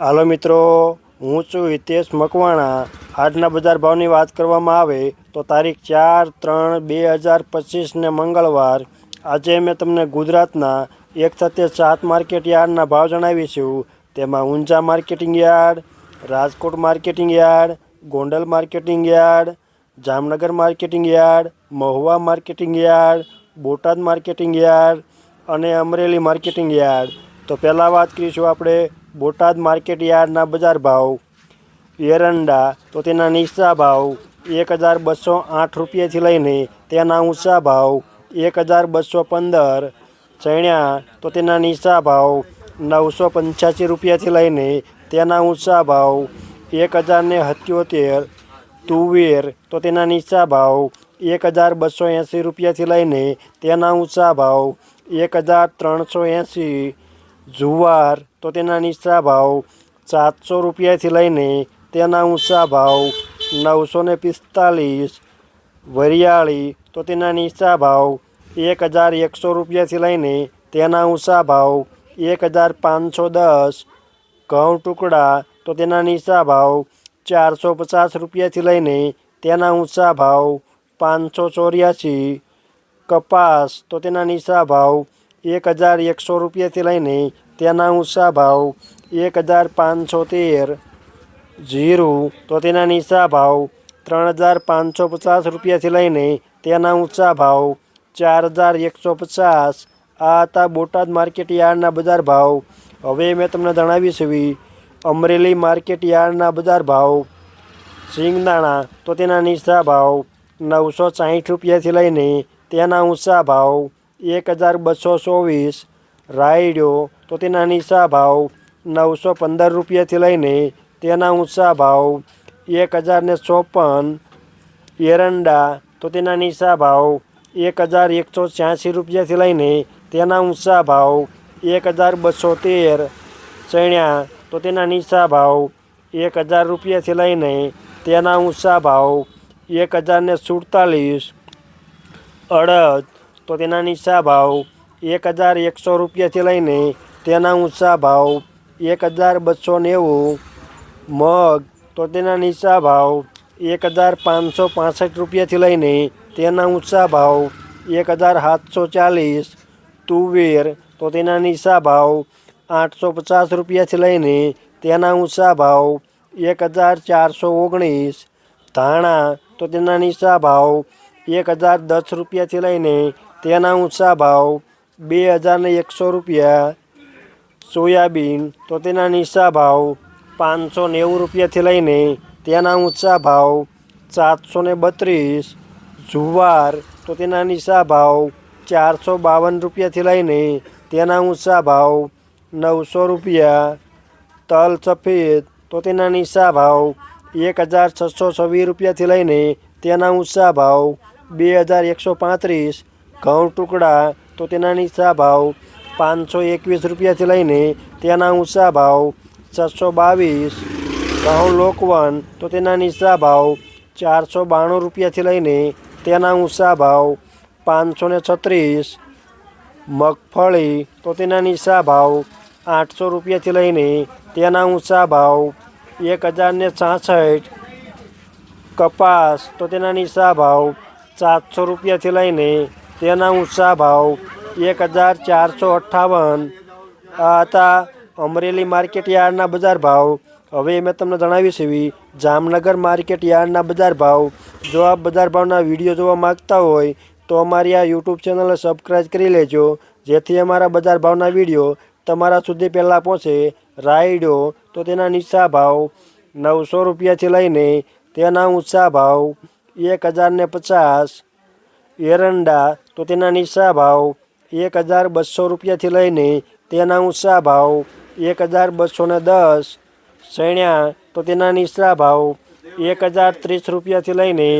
હાલો મિત્રો, હું છું હિતેશ મકવાણા. આજના બજાર ભાવની વાત કરવામાં આવે તો તારીખ ચાર ત્રણ બે હજાર પચીસને મંગળવાર. આજે મેં તમને ગુજરાતના એક સાથે સાત માર્કેટ યાર્ડના ભાવ જણાવીશું તેમાં Unjha marketing yard, Rajkot marketing yard, Gondal marketing yard, Jamnagar marketing yard, Mahuva marketing yard, Botad marketing yard અને અમરેલી માર્કેટિંગ યાર્ડ. તો પહેલાં વાત કરીશું આપણે બોટાદ માર્કેટ યાર્ડના બજાર ભાવ. એરંડા તો તેના નીચા ભાવ એક હજાર બસો આઠ રૂપિયાથી લઈને તેના ઊંચા ભાવ એક હજાર બસો પંદર. ચણ્યા તો તેના નીચા ભાવ નવસો પંચ્યાસી રૂપિયાથી લઈને તેના ઊંચા ભાવ એક હજારને સત્યોતેર. તુવેર તો તેના નીચા ભાવ એક હજાર બસો એંસી રૂપિયાથી લઈને તેના ઊંચા ભાવ એક હજાર ત્રણસો એંસી. જુવાર, તો તેના નીચા ભાવ સાતસો રૂપિયાથી લઈને તેના ઊંચા ભાવ નવસો ને પિસ્તાલીસ. વરિયાળી, તો તેના નીચા ભાવ એક હજાર એકસો રૂપિયાથી લઈને તેના ઊંચા ભાવ એક હજાર પાંચસો દસ. ઘઉં ટુકડા, તો તેના નીચા ભાવ ચારસો પચાસ રૂપિયાથી લઈને તેના ઊંચા ભાવ પાંચસો ચોર્યાસી. કપાસ, તો તેના નીચા ભાવ એક હજાર એકસો રૂપિયાથી લઈને તેના ઊંચા ભાવ એક હજાર પાંચસો તેર. જીરું તો તેના નીચા ભાવ ત્રણ હજાર પાંચસો પચાસ રૂપિયાથી લઈને તેના ઊંચા ભાવ ચાર હજાર એકસો પચાસ. આ હતા બોટાદ માર્કેટ યાર્ડના બજાર ભાવ. હવે મેં તમને જણાવીશ એવી અમરેલી માર્કેટ યાર્ડના બજાર ભાવ. સિંગદાણા તો તેના નીચા ભાવ નવસો સાહીઠ રૂપિયાથી લઈને તેના ઊંચા ભાવ એક હજાર બસો ચોવીસ, રાયડો, તો તેના નીચા ભાવ નવસો પંદર રૂપિયાથી લઈને તેના ઊંચા ભાવ એક હજારને ચોપન, એરંડા, તો તેના નીચા ભાવ એક હજાર એકસો છ્યાસી રૂપિયાથી લઈને તેના ઊંચા ભાવ એક હજાર બસો તેર, ચણ્યા, તો તેના નીચા ભાવ એક હજાર રૂપિયાથી લઈને તેના ઊંચા ભાવ એક હજારને સુડતાલીસ, અડદ તો તેના નીચા ભાવ એક હજાર એકસો રૂપિયાથી લઈને તેના ઊંચા ભાવ એક હજાર બસો નેવું મગ, તો તેના નીચા ભાવ એક હજાર પાંચસો પાસઠ રૂપિયાથી લઈને તેના ઊંચા ભાવ એક હજાર સાતસો ચાલીસ. તુવેર, તો તેના નીચા ભાવ આઠસો પચાસ રૂપિયાથી લઈને તેના ઊંચા ભાવ એક હજાર ચારસો ઓગણીસ. ધાણા, તો તેના નીચા ભાવ એક હજાર દસ રૂપિયાથી લઈને તેના ઊંચા ભાવ બે હજારને એકસો રૂપિયા. સોયાબીન તો તેના નીચા ભાવ પાંચસો નેવું રૂપિયાથી લઈને તેના ઊંચા ભાવ સાતસો ને બત્રીસ. જુવાર તો તેના નીચા ભાવ ચારસો બાવન રૂપિયાથી લઈને તેના ઊંચા ભાવ નવસો રૂપિયા. તલ સફેદ તો તેના નીચા ભાવ એક હજાર છસો છવ્વીસ રૂપિયાથી લઈને તેના ઊંચા ભાવ બે હજાર એકસો પાંત્રીસ. ઘઉં ટુકડા તો તેના નીચા ભાવ પાંચસો એકવીસ રૂપિયાથી લઈને તેના ઊંચા ભાવ છસો બાવીસ. ઘઉં લોકવન તો તેના નીચા ભાવ ચારસો બાણું રૂપિયાથી લઈને તેના ઊંચા ભાવ પાંચસો ને છત્રીસ. મગફળી તો તેના નીચા ભાવ આઠસો રૂપિયાથી લઈને તેના ઊંચા ભાવ એક હજારને છાસઠ. કપાસ તો તેના નીચા ભાવ સાતસો રૂપિયાથી લઈને તેના ઊંચા ભાવ એક હજાર ચારસો અઠ્ઠાવન. આ હતા અમરેલી માર્કેટ યાર્ડના બજાર ભાવ. હવે મેં તમને જણાવીશ એવી જામનગર માર્કેટ યાર્ડના બજાર ભાવ. જો આપ બજાર ભાવના વીડિયો જોવા માગતા હોય, તો અમારી આ યુટ્યુબ ચેનલને સબસ્ક્રાઈબ કરી લેજો. જેથી અમારા બજાર ભાવના વીડિયો તમારા સુધી પહેલાં પહોંચે. રાયડો તો તેના નીચા ભાવ નવસો રૂપિયાથી લઈને તેના ઊંચા ભાવ એક હજારને પચાસ. એરંડા તો તેના નીચા ભાવ એક હજાર બસો રૂપિયાથી લઈને તેના ઊંચા ભાવ એક હજાર બસો ને દસ સૈણ્યા તો તેના નીચા ભાવ એક હજાર ત્રીસ રૂપિયાથી લઈને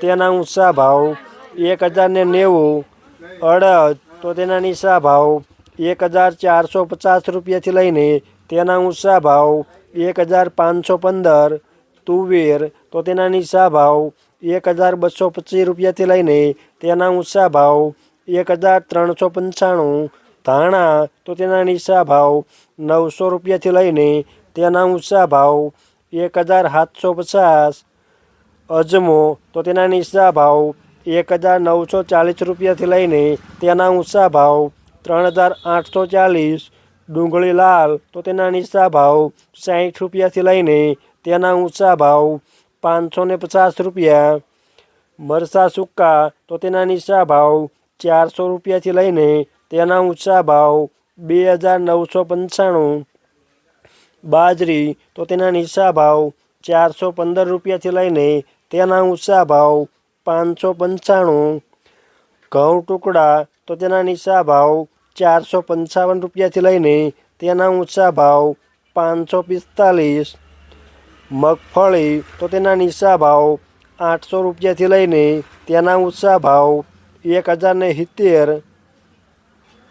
તેના ઊંચા ભાવ એક હજારને નેવું અડદ તો તેના નીચા ભાવ એક હજાર ચારસો પચાસ રૂપિયાથી લઈને તેના ઊંચા ભાવ એક હજાર પાંચસો પંદર તુવેર તો તેના નીચા ભાવ એક હજાર બસો પચીસ રૂપિયાથી લઈને તેના ઊંચા ભાવ એક હજાર ત્રણસો પંચાણું. ધાણા તો તેના નીચા ભાવ નવસો રૂપિયાથી લઈને તેના ઊંચા ભાવ એક હજાર સાતસો પચાસ. અજમો તો તેના નીચા ભાવ એક હજાર નવસો ચાલીસ રૂપિયાથી લઈને તેના ઊંચા ભાવ ત્રણ હજાર આઠસો ચાલીસ. ડુંગળી લાલ તો તેના નીચા ભાવ સાઠ રૂપિયાથી લઈને તેના ઊંચા ભાવ પાંચસો ને પચાસ રૂપિયા. મરસા સૂકા તો તેના નીચા ભાવ ચારસો રૂપિયાથી લઈને તેના ઊંચા ભાવ બે હજાર નવસો પંચાણું. બાજરી તો તેના નીચા ભાવ ચારસો પંદર રૂપિયાથી લઈને તેના ઊંચા ભાવ પાંચસો પંચાણું. ઘઉં ટુકડા તો તેના નીચા ભાવ ચારસો પંચાવન રૂપિયાથી લઈને તેના ઊંચા ભાવ પાંચસો પિસ્તાલીસ. મગફળી તો તેના નીચા ભાવ આઠસો રૂપિયાથી લઈને તેના ઊંચા ભાવ એક હજારને સિત્તેર.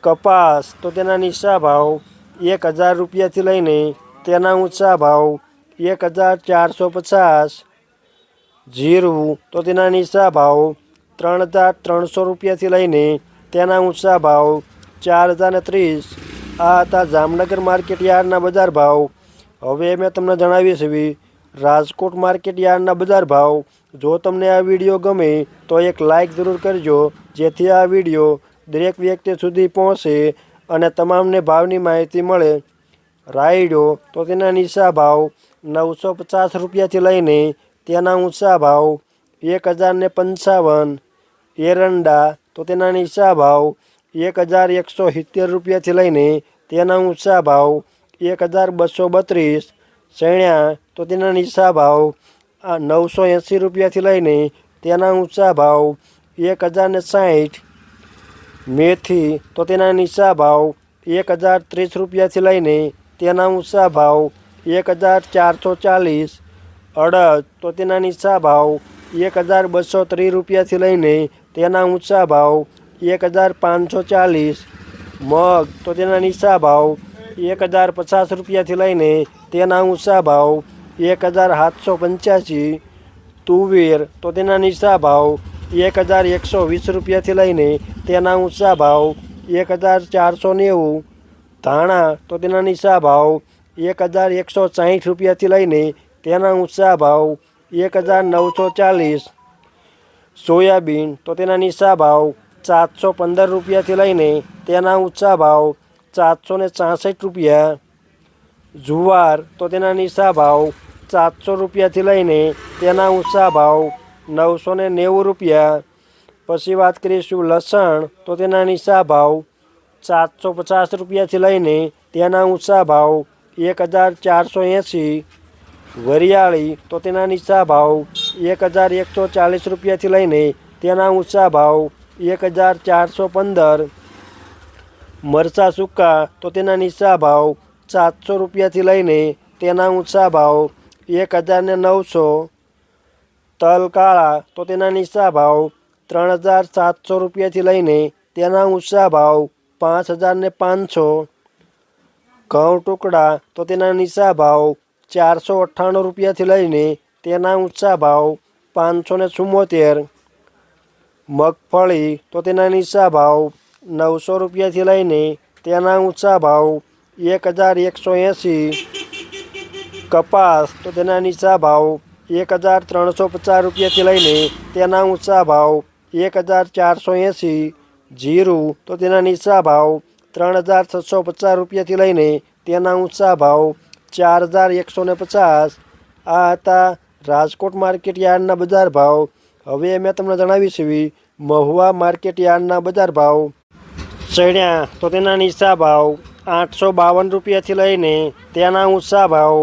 કપાસ તો તેના નીચા ભાવ એક હજાર રૂપિયાથી લઈને તેના ઊંચા ભાવ એક હજાર ચારસો પચાસ. જીરું તો તેના નીચા ભાવ ત્રણ હજાર ત્રણસો રૂપિયાથી લઈને તેના ઊંચા ભાવ ચાર હજાર ને ત્રીસ. આ હતા જામનગર માર્કેટ યાર્ડના બજાર ભાવ. હવે મેં તમને જણાવી છે રાજકોટ માર્કેટ યાર્ડના બજાર ભાવ. જો તમને આ વીડિયો ગમે, તો એક લાઈક જરૂર કરજો, જેથી આ વીડિયો દરેક વ્યક્તિ સુધી પહોંચે અને તમામને ભાવની માહિતી મળે. રાયડો તો તેના નીચા ભાવ નવસો પચાસ રૂપિયાથી લઈને તેના ઊંચા ભાવ એક હજારને પંચાવન. એરંડા તો તેના નીચા ભાવ એક હજાર એકસો સિત્તેર રૂપિયાથી લઈને તેના ઊંચા ભાવ એક હજાર બસો બત્રીસ. ચણ્યા તો તેના નીચા ભાવ નવસો એંસી રૂપિયાથી લઈને તેના ઊંચા ભાવ એક હજાર ને સાઠ મેથી તો તેના નીચા ભાવ એક હજાર ત્રીસ રૂપિયાથી લઈને તેના ઊંચા ભાવ એક હજાર ચારસો ચાલીસ. અડદ તો તેના નીચા ભાવ એક હજાર બસો ત્રીસ રૂપિયાથી લઈને તેના ઊંચા ભાવ એક હજાર પાંચસો ચાલીસ. મગ તો તેના નીચા ભાવ એક હજાર પચાસ રૂપિયાથી લઈને તેના ઊંચા ભાવ એક હજાર સાતસો પંચ્યાસી. તુવેર તો તેના નીચા ભાવ એક હજાર એકસો વીસ રૂપિયાથી લઈને તેના ઊંચા ભાવ એક હજાર ચારસો નેવું. ધાણા તો તેના નીચા ભાવ એક હજાર એકસો સાહીઠ રૂપિયાથી લઈને તેના ઊંચા ભાવ એક હજાર નવસો ચાલીસ. સોયાબીન તો તેના નીચા ભાવ સાતસો પંદર રૂપિયાથી લઈને તેના ઊંચા ભાવ સાતસો ને છાસઠ રૂપિયા. જુવાર તો તેના નીચા ભાવ સાતસો રૂપિયાથી લઈને તેના ઊંચા ભાવ નવસો ને નેવું રૂપિયા. પછી વાત કરીશું લસણ તો તેના નીચા ભાવ સાતસો પચાસ રૂપિયાથી લઈને તેના ઊંચા ભાવ એક હજાર ચારસો એંસી. વરિયાળી તો તેના નીચા ભાવ એક હજાર એકસો ચાલીસ રૂપિયાથી લઈને તેના ઊંચા ભાવ એક હજાર ચારસો પંદર. મરચાં સૂકા તો તેના નીચા ભાવ સાતસો રૂપિયાથી લઈને તેના ઊંચા ભાવ એક હજારને નવસો, તલ કાળા તો તેના નીચા ભાવ ત્રણ હજાર સાતસો રૂપિયાથી લઈને તેના ઊંચા ભાવ પાંચ હજારને પાંચસો, ઘઉં ટુકડા તો તેના નીચા ભાવ ચારસો અઠ્ઠાણું રૂપિયાથી લઈને તેના ઊંચા ભાવ પાંચસો ને ચુમ્મોતેર, મગફળી તો તેના નીચા ભાવ નવસો રૂપિયાથી લઈને તેના ઊંચા ભાવ એક હજાર એકસો એંસી કપાસ, તો તેના નીચા ભાવ એક હજાર ત્રણસો પચાસ રૂપિયાથી લઈને તેના ઊંચા ભાવ એક હજાર ચારસો એંસી. જીરું, તો તેના નીચા ભાવ ત્રણ હજાર છસો પચાસ રૂપિયાથી લઈને તેના ઊંચા ભાવ ચાર હજાર એકસો ને પચાસ. આ હતા રાજકોટ માર્કેટ યાર્ડના બજાર ભાવ. હવે મેં તમને જણાવી છે, મહુવા માર્કેટ યાર્ડના બજાર ભાવ. ચણ્યા, તો તેના નીચા ભાવ આઠસો બાવન રૂપિયાથી લઈને તેના ઊંચા ભાવ,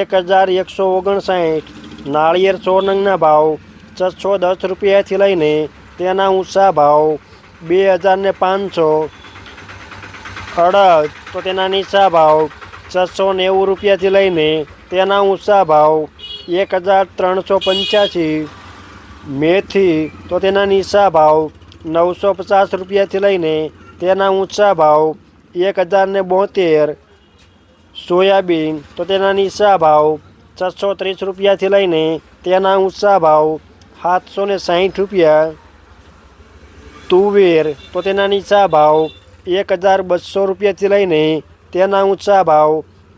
એક હજાર એકસો ઓગણસાઠ, નાળિયેર સો નંગના ભાવ, છસો દસ રૂપિયાથી લઈને તેના ઊંચા ભાવ, બે હજાર ને પાંચસો. અડદ, તો તેના નીચા ભાવ, છસો નેવું રૂપિયાથી લઈને તેના ઊંચા ભાવ, એક હજાર ત્રણસો પંચ્યાસી. મેથી, તો તેના નીચા ભાવ, નવસો પચાસ રૂપિયાથી લઈને તેના ઊંચા ભાવ એક હજાર ને બોતેર સોયાબીન, તો તેના નીચા ભાવ છસો ત્રીસ રૂપિયાથી લઈને તેના ઊંચા ભાવ સાતસો ને સાહીઠ રૂપિયા. તુવેર, તો તેના નીચા ભાવ એક હજાર બસો રૂપિયાથી લઈને તેના ઊંચા ભાવ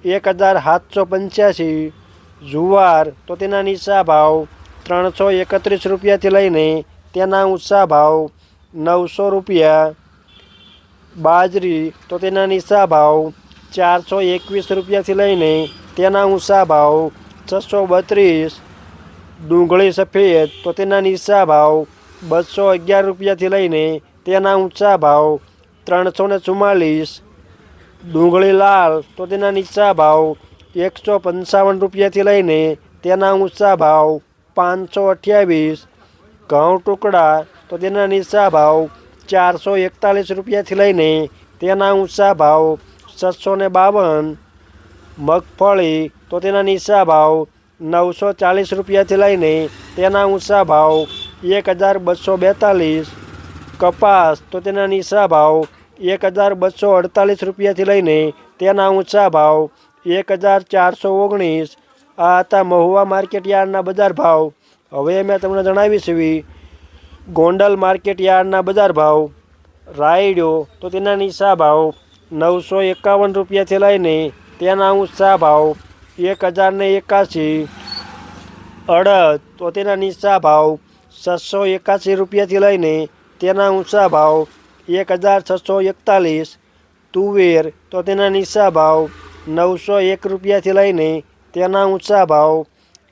એક હજાર સાતસો પંચ્યાસી. જુવાર, તો તેના નીચા ભાવ ત્રણસો એકત્રીસ રૂપિયાથી લઈને તેના ઊંચા ભાવ નવસો રૂપિયા. બાજરી, તો તેના નીચા ભાવ ચારસો એકવીસ રૂપિયાથી લઈને તેના ઊંચા ભાવ છસો બત્રીસ. ડુંગળી સફેદ, તો તેના નીચા ભાવ બસો અગિયાર રૂપિયાથી લઈને તેના ઊંચા ભાવ ત્રણસો ને ચુમ્માલીસ ડુંગળી લાલ, તો તેના નીચા ભાવ એકસો પંચાવન રૂપિયાથી લઈને તેના ઊંચા ભાવ પાંચસો અઠ્યાવીસ. ઘઉં ટુકડા, તો તેના નીચા ભાવ ચારસો એકતાલીસ રૂપિયાથી લઈને તેના ઊંચા ભાવ છસો ને બાવન, મગફળી તો તેના નીચા ભાવ નવસો ચાલીસ રૂપિયાથી લઈને તેના ઊંચા ભાવ એક હજાર બસો બેતાલીસ, કપાસ તો તેના નીચા ભાવ એક હજાર બસો અડતાલીસ રૂપિયાથી લઈને તેના ઊંચા ભાવ એક હજાર ચારસો ઓગણીસ. આ હતા મહુવા માર્કેટ યાર્ડના બજાર ભાવ. હવે મેં તમને જણાવીશ એવી ગોંડલ માર્કેટ યાર્ડના બજાર ભાવ, રાયડો તો તેના નીચા ભાવ નવસો એકાવન રૂપિયાથી લઈને તેના ઊંચા ભાવ એક હજારને એકાસી અડદ તો તેના નીચા ભાવ છસો એકાસી રૂપિયાથી લઈને તેના ઊંચા ભાવ એક હજાર છસો એકતાલીસ. તુવેર તો તેના નીચા ભાવ નવસો એક રૂપિયાથી લઈને તેના ઊંચા ભાવ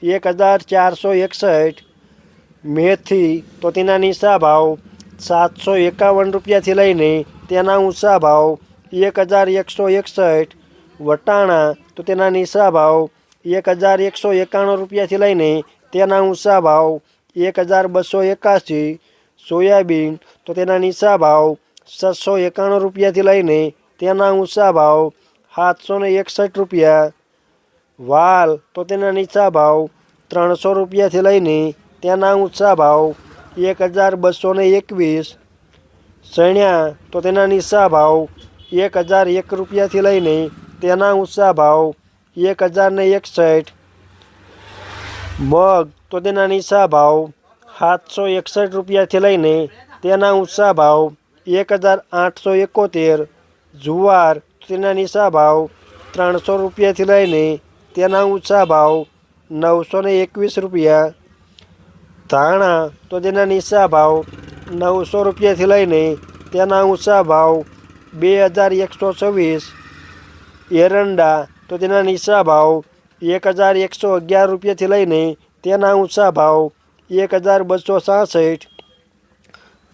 એક હજાર ચારસો એકસઠ. મેથી તો તેના નીચા ભાવ સાતસો એકાવન રૂપિયાથી લઈને તેના ઊંચા ભાવ એક હજાર એકસો એકસઠ. વટાણા તો તેના નીચા ભાવ એક હજાર એકસો એકાણું રૂપિયાથી લઈને તેના ઊંચા ભાવ એક હજાર બસો એકાસી સોયાબીન તો તેના નીચા ભાવ છસો એકાણું રૂપિયાથી લઈને તેના ઊંચા ભાવ સાતસો ને એકસઠ રૂપિયા. વાલ તો તેના નીચા ભાવ ત્રણસો રૂપિયાથી લઈને તેના ઊંચા ભાવ એક હજાર બસો ને એકવીસ. ચણ્યા તો તેના નીચા ભાવ એક હજાર એક રૂપિયાથી લઈને તેના ઊંચા ભાવ એક હજાર ને એકસઠ. મગ તો તેના નીચા ભાવ સાતસો એકસઠ રૂપિયાથી લઈને તેના ઊંચા ભાવ એક હજાર આઠસો એકોતેર. જુવાર તેના નીચા ભાવ ત્રણસો રૂપિયાથી લઈને તેના ઊંચા ભાવ નવસો એકવીસ રૂપિયા. ધાણા તો તેના નીચા ભાવ નવસો રૂપિયાથી લઈને તેના ઊંચા ભાવ બે હજાર એકસો છવ્વીસ. એરંડા તો તેના નીચા ભાવ એક હજાર એકસો અગિયાર રૂપિયાથી લઈને તેના ઊંચા ભાવ એક હજાર બસો સાસઠ.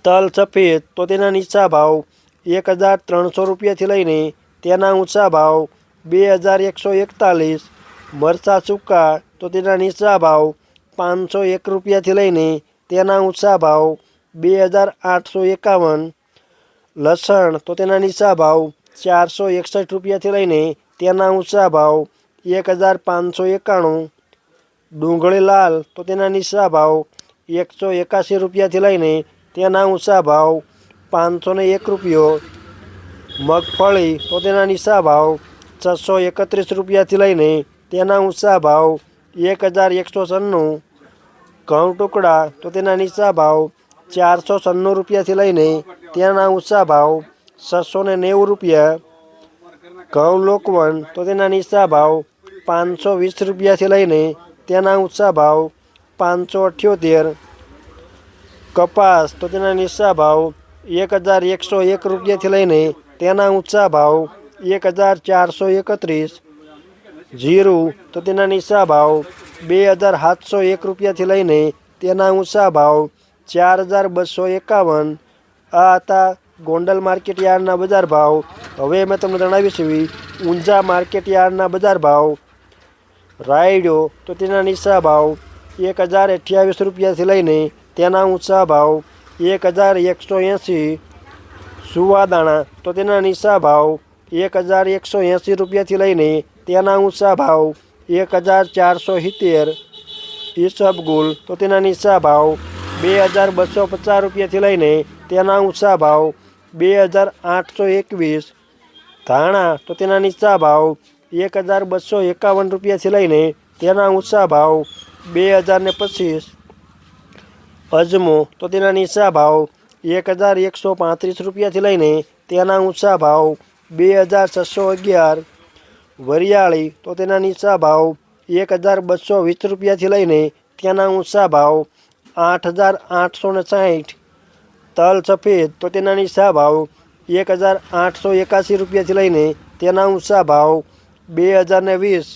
તલ સફેદ તો તેના નીચા ભાવ એક હજાર ત્રણસો રૂપિયાથી લઈને તેના ઊંચા ભાવ બે હજાર એકસો એકતાલીસ. મરચાં સૂકા તો તેના નીચા ભાવ પાંચસો એક રૂપિયાથી લઈને તેના ઊંચા ભાવ બે હજાર આઠસો એકાવન. લસણ તો તેના નીચા ભાવ ચારસો એકસઠ રૂપિયાથી લઈને તેના ઊંચા ભાવ એક હજાર પાંચસો એકાણું. ડુંગળી લાલ તો તેના નીચા ભાવ એકસો એકાસી રૂપિયાથી લઈને તેના ઊંચા ભાવ પાંચસો એક રૂપિયો. મગફળી તો તેના નીચા ભાવ છસો એકત્રીસ રૂપિયાથી લઈને તેના ઊંચા ભાવ એક હજાર એકસો છન્નું. ઘઉં ટુકડા તો તેના નીચા ભાવ ચારસો છન્નું રૂપિયાથી લઈને તેના ઊંચા ભાવ છસો ને નેવું રૂપિયા. ઘઉં લોકવન તો તેના નીચા ભાવ પાંચસો વીસ રૂપિયાથી લઈને તેના ઊંચા ભાવ પાંચસો અઠ્યોતેર. કપાસ તો તેના નીચા ભાવ એક હજાર એકસો એક રૂપિયાથી લઈને તેના ઊંચા ભાવ એક હજાર ચારસો એકત્રીસ. જીરું તો તેના નીચા ભાવ બે હજાર સાતસો એક રૂપિયાથી લઈને તેના ઊંચા ભાવ ચાર હજાર બસો એકાવન. આ હતા ગોંડલ માર્કેટ યાર્ડના બજાર ભાવ. હવે મેં તમને જણાવીશ ઊંઝા માર્કેટ યાર્ડના બજાર ભાવ. રાયડો તો તેના નીચા ભાવ એક હજાર અઠ્યાવીસ રૂપિયાથી લઈને તેના ઊંચા ભાવ એક હજાર એકસો એંસી. સુવાદાણા તો તેના નીચા ભાવ એક હજાર એકસો એંસી રૂપિયાથી લઈને તેના ઊંચા ભાવ એક હજાર ચારસો સિત્તેર. ઈસબગુલ તો તેના નીચા ભાવ બે હજાર બસો પચાસ રૂપિયાથી લઈને તેના ઊંચા ભાવ બે હજાર આઠસો એકવીસ. ધાણા તો તેના નીચા ભાવ એક હજાર બસો એકાવન રૂપિયાથી લઈને તેના ઊંચા ભાવ બે હજાર ને પચીસ. અજમો તો તેના નીચા ભાવ એક હજાર એકસો પાંત્રીસ રૂપિયાથી લઈને તેના ઊંચા ભાવ બે હજાર છસો અગિયાર. વરિયાળી, તો તેના નીચા ભાવ એક હજાર બસો વીસ રૂપિયાથી લઈને તેના ઊંચા ભાવ આઠ હજાર આઠસો ને સાહીઠ. તલ સફેદ, તો તેના નીચા ભાવ એક હજાર આઠસો એકાસી રૂપિયાથી લઈને તેના ઊંચા ભાવ બે હજાર ને વીસ.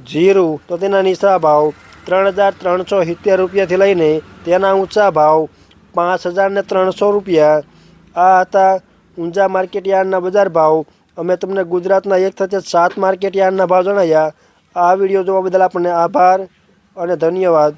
જીરું, તો તેના નીચા ભાવ ત્રણ હજાર ત્રણસો સિત્તેર રૂપિયાથી લઈને તેના ઊંચા ભાવ પાંચ હજાર ત્રણસો રૂપિયા. આ હતા ઊંઝા માર્કેટ યાર્ડના બજાર ભાવ અમે તમને ગુજરાતના એક સાથે સાત માર્કેટ યાર્ડના ભાવ જણાવ્યા. આ વીડિયો જોવા બદલ આપણને આભાર અને ધન્યવાદ.